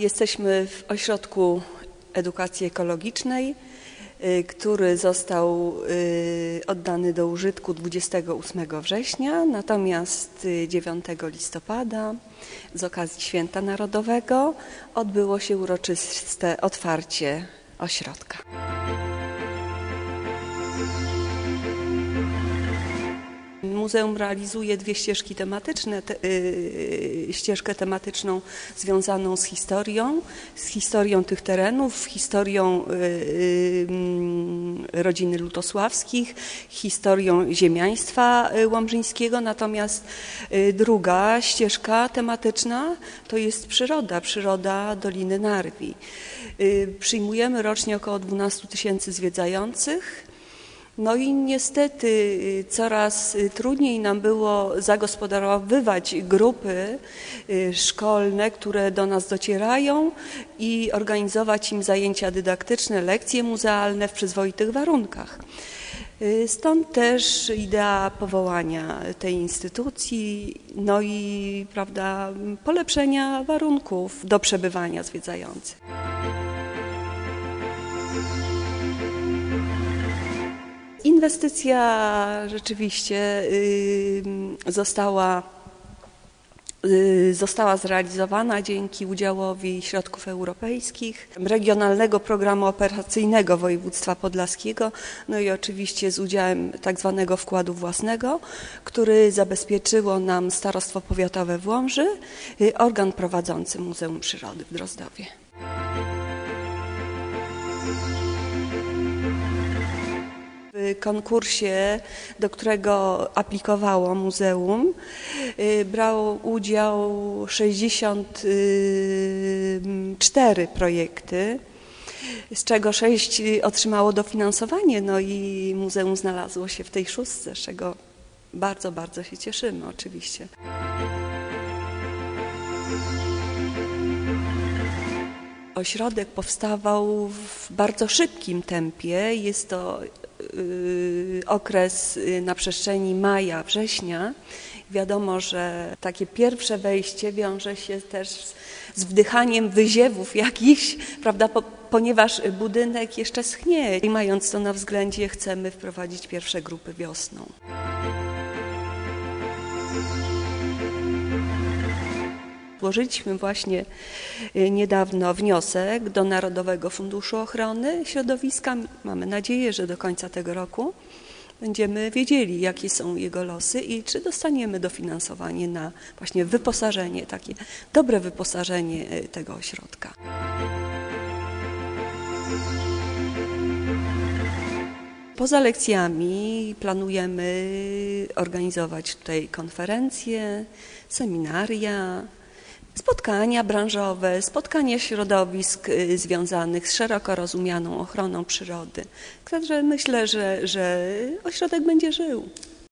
Jesteśmy w ośrodku edukacji ekologicznej, y, który został y, oddany do użytku 28 września, natomiast y, 9 listopada z okazji Święta Narodowego odbyło się uroczyste otwarcie ośrodka. Muzeum realizuje dwie ścieżki tematyczne. Te, y, ścieżkę tematyczną związaną z historią, z historią tych terenów, historią y, y, mm, rodziny Lutosławskich, historią ziemiaństwa y, łomżyńskiego. Natomiast y, druga ścieżka tematyczna to jest przyroda, przyroda Doliny Narwi. Y, Przyjmujemy rocznie około 12 tysięcy zwiedzających. No i niestety y, coraz y, trudniej nam było zagospodarowywać grupy y, szkolne, które do nas docierają i organizować im zajęcia dydaktyczne, lekcje muzealne w przyzwoitych warunkach. Stąd też idea powołania tej instytucji, no i prawda, polepszenia warunków do przebywania zwiedzających. Inwestycja rzeczywiście y, została, y, została zrealizowana dzięki udziałowi środków europejskich, Regionalnego Programu Operacyjnego Województwa Podlaskiego, no i oczywiście z udziałem tak zwanego wkładu własnego, który zabezpieczyło nam Starostwo Powiatowe w Łomży, y, organ prowadzący Muzeum Przyrody w Drozdowie. Konkursie, do którego aplikowało muzeum, y, brało udział 64 projekty, z czego 6 otrzymało dofinansowanie, no i muzeum znalazło się w tej szóstce, z czego bardzo, bardzo się cieszymy oczywiście. Ośrodek powstawał w bardzo szybkim tempie. Jest to y, okres y, na przestrzeni maja, września. Wiadomo, że takie pierwsze wejście wiąże się też z- wdychaniem wyziewów jakichś, prawda, po, ponieważ budynek jeszcze schnie i mając to na względzie chcemy wprowadzić pierwsze grupy wiosną. Złożyliśmy właśnie y, niedawno wniosek do Narodowego Funduszu Ochrony Środowiska. Mamy nadzieję, że do końca tego roku będziemy wiedzieli, jakie są jego losy i czy dostaniemy dofinansowanie na właśnie wyposażenie, takie dobre wyposażenie y, tego ośrodka. Poza lekcjami planujemy organizować tutaj konferencje, seminaria, spotkania branżowe, spotkania środowisk y, związanych z szeroko rozumianą ochroną przyrody. Także myślę, że, że ośrodek będzie żył.